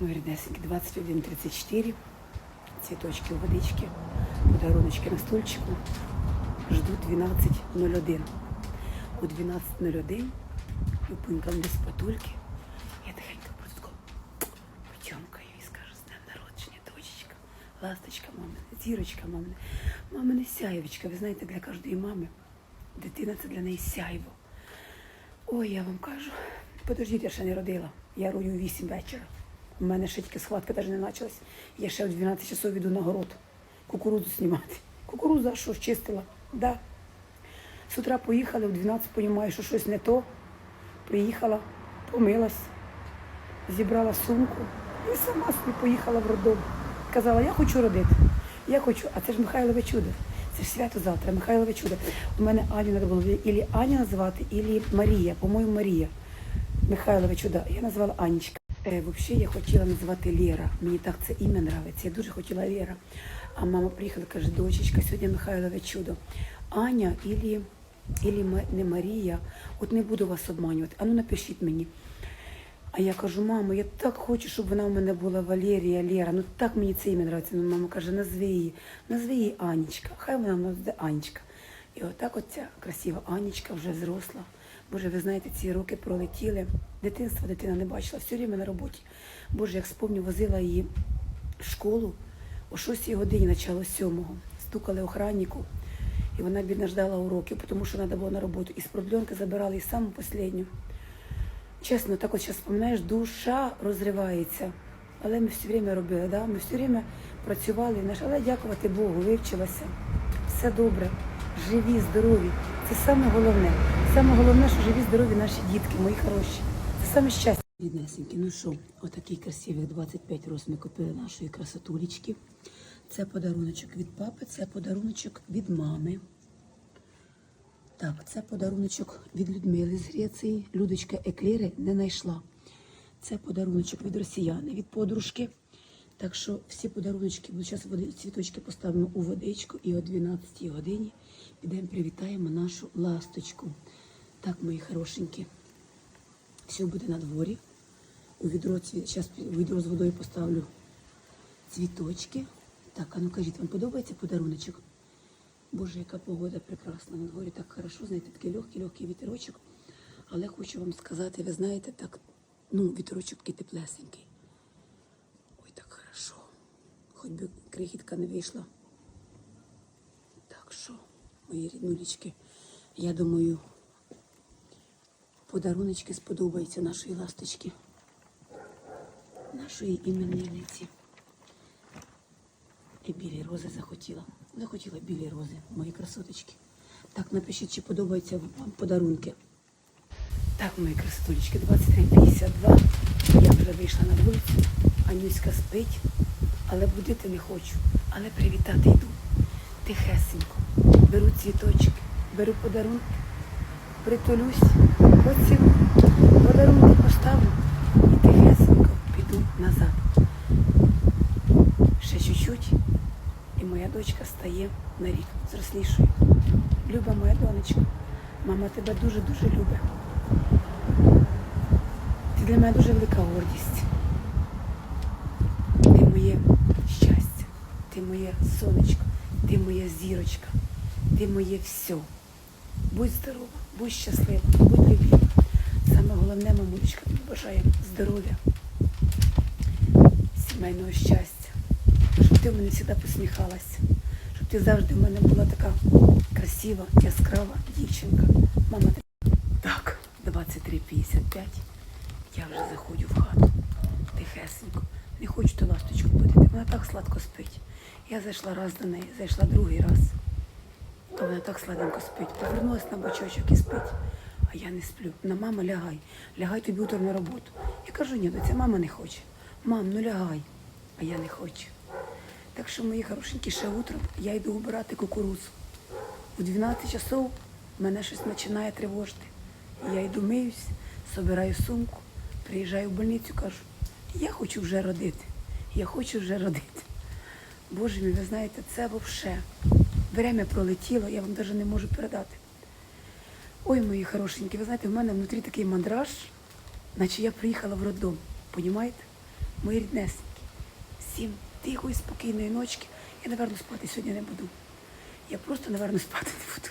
Мої ріднесенькі, 21.34. Цвіточки у водички, подаруночки на стульчику. Жду 12.01. У 12.01 Люпинка десь потульки. Я тихенько просто потьомкаю і скажу з днем народження, дочечка, ласточка мамина, зірочка мамина, мамина сяєвочка. Ви знаєте, для кожної мами дитина це для неї сяйво. Ой, я вам кажу, подождіть, я ще не родила. Я рою у 8 вечора. У мене ще тільки схватка навіть не почалась. Я ще в 12 часов йду на город кукурудзу знімати. Кукурудза, що чистила? Да. З утра поїхали, в 12 розумію, що щось не то. Приїхала, помилась, зібрала сумку і сама собі поїхала в роддом. Казала, я хочу родити. Я хочу, а це ж Михайлове чудо. Це ж свято завтра, Михайлове чудо. У мене Аню треба було ілі Аня називати, ілі Марія, по-моєму, Марія. Михайлове чудо. Я назвала Анечка. Е, взагалі я хотіла називати Лера. Мені так це ім'я нравиться. Я дуже хотіла Лера. А мама приїхала, і каже, дочечка, сьогодні Михайлове чудо. Аня ілі, ілі не Марія. От не буду вас обманювати. А ну напишіть мені. А я кажу, мамо, я так хочу, щоб вона у мене була Валерія, Лера. Ну так мені це ім'я нравиться. Ну, мама каже, назви її, назви її Анечка. Хай вона буде Анечка. І отак от ця красива Анечка вже зросла. Боже, ви знаєте, ці роки пролетіли. Дитинства дитина не бачила, все время на роботі. Боже, як спомню, возила її в школу о 6 годині, начало сьомого. Стукали охраннику, і вона бідна ждала уроків, тому що треба було на роботу. І з продленки забирали і саму останню. Чесно, так от зараз вспоминаєш, душа розривається. Але ми все время робили, да? ми все время працювали, але дякувати Богу, вивчилася. Все добре, живі, здорові. Це саме головне. Саме головне, що живі, здорові наші дітки, мої хороші. Це саме щастя. Біднесенькі, ну що, отакий красивий 25 роз ми купили нашої красотулечки. Це подаруночок від папи, це подаруночок від мами. Так, це подаруночок від Людмили з Греції. Людочка еклери не знайшла. Це подаруночок від росіяни, від подружки. Так що всі подаруночки, бо зараз цвіточки поставимо у водичку і о 12 годині підемо привітаємо нашу ласточку. Так, мої хорошенькі. Все буде на дворі. У відро, зараз відро з водою поставлю цвіточки. Так, а ну кажіть, вам подобається подаруночок? Боже, яка погода прекрасна. На дворі так хорошо, знаєте, такий легкий, легкий вітерочок. Але хочу вам сказати, ви знаєте, так, ну, вітерочок такий теплесенький. Ой, так хорошо. Хоч би крихітка не вийшла. Так що, мої ріднулечки, я думаю, подаруночки сподобаються нашої ласточки, нашої іменинниці. І білі рози захотіла. Захотіла білі рози, мої красоточки. Так, напишіть, чи подобаються вам подарунки. Так, мої красотулечки, 23.52. Я вже вийшла на вулицю, Анюська спить, але будити не хочу. Але привітати йду. Тихесенько. Беру цвіточки, беру подарунки, притулюсь, поцілую, подарунки поставлю і тихесенько піду назад. Ще чуть-чуть, і моя дочка стає на рік зрослішою. Люба моя донечка, мама тебе дуже-дуже любить. Ти для мене дуже велика гордість. Ти моє щастя, ти моє сонечко, ти моя зірочка, ти моє все. Будь здорова, будь щаслива, будь любима. Саме головне, мамулечка, тобі бажаю здоров'я, сімейного щастя, щоб ти в мене завжди посміхалася, щоб ти завжди в мене була така красива, яскрава дівчинка. Мама, так, 23.55. Я вже заходжу в хату. Тихесенько. Не хочу ту ласточку будити. Вона так сладко спить. Я зайшла раз до неї, зайшла другий раз. То вона так сладенько спить. Повернулась на бочочок і спить. А я не сплю. На мама лягай. Лягай тобі утром на роботу. Я кажу, ні, доця, мама не хоче. Мам, ну лягай. А я не хочу. Так що, мої хорошенькі, ще утром я йду убирати кукурудзу. У 12 часов мене щось починає тривожити. Я йду миюсь, собираю сумку, приїжджаю в больницю, кажу, я хочу вже родити. Я хочу вже родити. Боже мій, ви знаєте, це взагалі. Время пролетіло, я вам навіть не можу передати. Ой, мої хорошенькі, ви знаєте, в мене внутрі такий мандраж, наче я приїхала в роддом. Понімаєте? Мої ріднесенькі, всім тихої, спокійної ночки. Я, напевно, спати сьогодні не буду. Я просто, напевно, спати не буду.